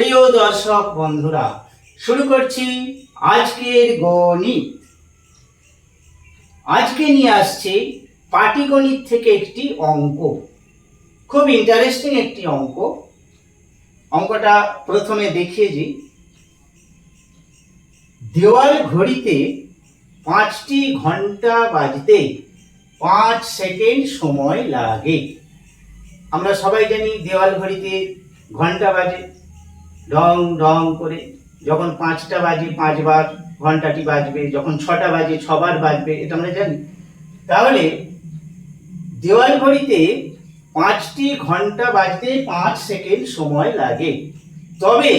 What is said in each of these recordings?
প্রিয় দর্শক বন্ধুরা, শুরু করছি আজকের গণিত। আজকে নিয়ে আসছে পাটিগণিত থেকে একটি অঙ্ক। খুব ইন্টারেস্টিং একটি অঙ্ক। অঙ্কটা প্রথমে দেখিয়ে দিই। দেওয়াল ঘড়িতে পাঁচটি ঘণ্টা বাজতে পাঁচ সেকেন্ড সময় লাগে। আমরা সবাই জানি দেওয়াল ঘড়িতে ঘণ্টা বাজে। ডং ঢং করে যখন পাঁচটা বাজে, পাঁচবার ঘন্টাটি বাজবে, যখন ছটা বাজে, ছবার বাজবে, এটা আমরা জানি। তাহলে দেওয়াল ঘড়িতে পাঁচটি ঘণ্টা বাজতে পাঁচ সেকেন্ড সময় লাগে। তবে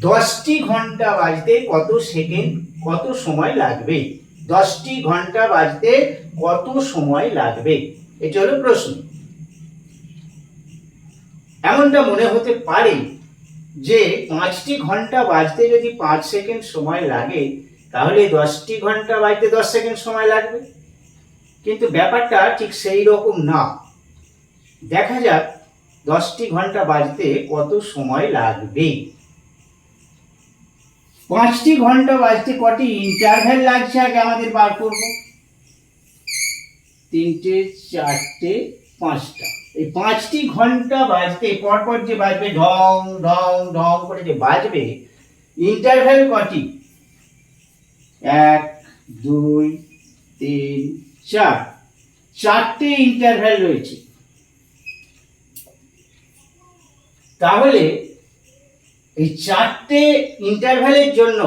দশটি ঘণ্টা বাজতে কত সেকেন্ড, কত সময় লাগবে? দশটি ঘণ্টা বাজতে কত সময় লাগবে? এটা হলো প্রশ্ন। এমনটা মনে হতে পারে যে পাঁচটি ঘণ্টা বাজতে যদি পাঁচ সেকেন্ড সময় লাগে, তাহলে দশটি ঘণ্টা বাজতে দশ সেকেন্ড সময় লাগবে। কিন্তু ব্যাপারটা ঠিক সেই রকম না। দেখা যাক দশটি ঘণ্টা বাজতে কত সময় লাগবে। পাঁচটি ঘণ্টা বাজতে কটি ইন্টারভ্যাল লাগছে আগে আমাদের বার করব? তিনটে, চারটে, পাঁচটা। এই পাঁচটি ঘণ্টা বাজতে, পরপর যে বাজবে, ঢং ঢং ঢং করে যে বাজবে ইন্টারভ্যাল কটি? এক, দুই, তিন, চার। চারটে ইন্টারভ্যাল রয়েছে। তাহলে এই চারটে ইন্টারভ্যালের জন্য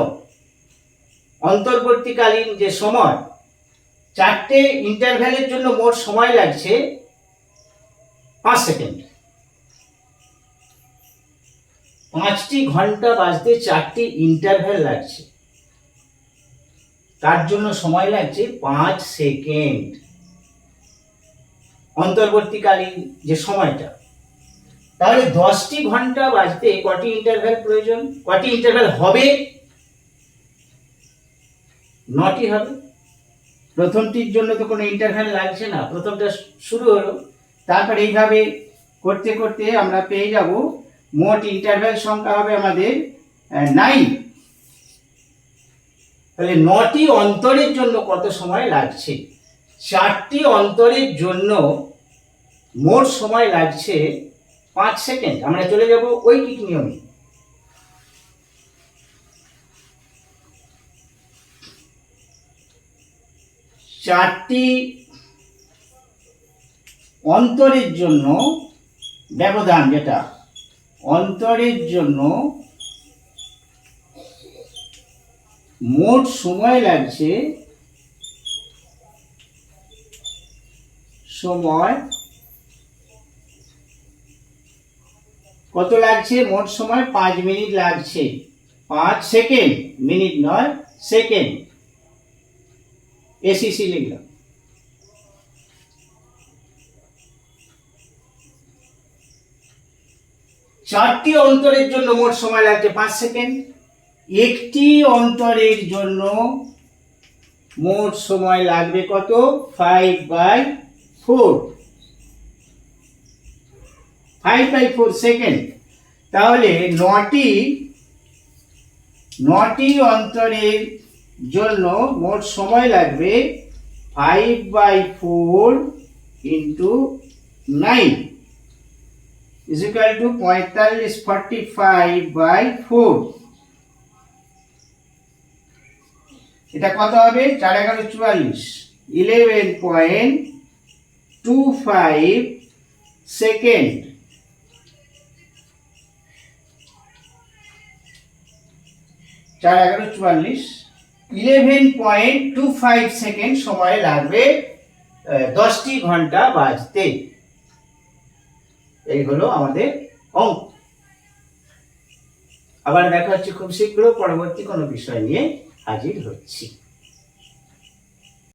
অন্তর্বর্তীকালীন যে সময়, চারটে ইন্টারভ্যালের জন্য মোট সময় লাগছে পাঁচ সেকেন্ড। পাঁচটি ঘণ্টা বাজতে চারটি ইন্টারভ্যাল লাগছে। তার জন্য সময় লাগছে পাঁচ সেকেন্ড। অন্তর্বর্তীকালীন যে সময়টা। তাহলে দশটি ঘণ্টা বাজতে কটি ইন্টারভ্যাল প্রয়োজন? কটি ইন্টারভ্যাল হবে? নটি হবে। প্রথমটির জন্য তো কোনো ইন্টারভ্যাল লাগছে না। প্রথমটা শুরু হলো। তারপর এইভাবে করতে করতে আমরা পেয়ে যাব, মোট ইন্টারভ্যাল সংখ্যা হবে আমাদের নাইন তাহলে নটি অন্তরের জন্য কত সময় লাগছে? চারটি অন্তরের জন্য মোট সময় লাগছে পাঁচ সেকেন্ড আমরা চলে যাব ঐকিক নিয়মে। চারটি অন্তরের জন্য ব্যবধান যেটা? অন্তরের জন্য মোট সময় লাগছে সময় কত লাগছে? মোট সময় পাঁচ মিনিট লাগছে। পাঁচ সেকেন্ড, মিনিট নয়, সেকেন্ড। এসিসি লিখলাম। চারটি অন্তরের জন্য মোট সময় লাগছে পাঁচ সেকেন্ড। একটি অন্তরের জন্য মোট সময় লাগবে কত? Five by four five by four second. তাহলে নটি নটি অন্তরের জন্য মোট সময় লাগবে five by four into nine is equal to পঁয়তাল্লিশ ফর্টি ফাইভ বাই ফোর এটা কত হবে? চার এগারো চুয়াল্লিশ। Eleven point two five second চার এগারো চুয়াল্লিশ। Eleven point two five second সময় লাগবে দশটি ঘণ্টা বাজতে। এই হলো আমাদের অঙ্ক। আবার দেখা হচ্ছে খুব শীঘ্র, পরবর্তী কোনো বিষয় নিয়ে হাজির হচ্ছি।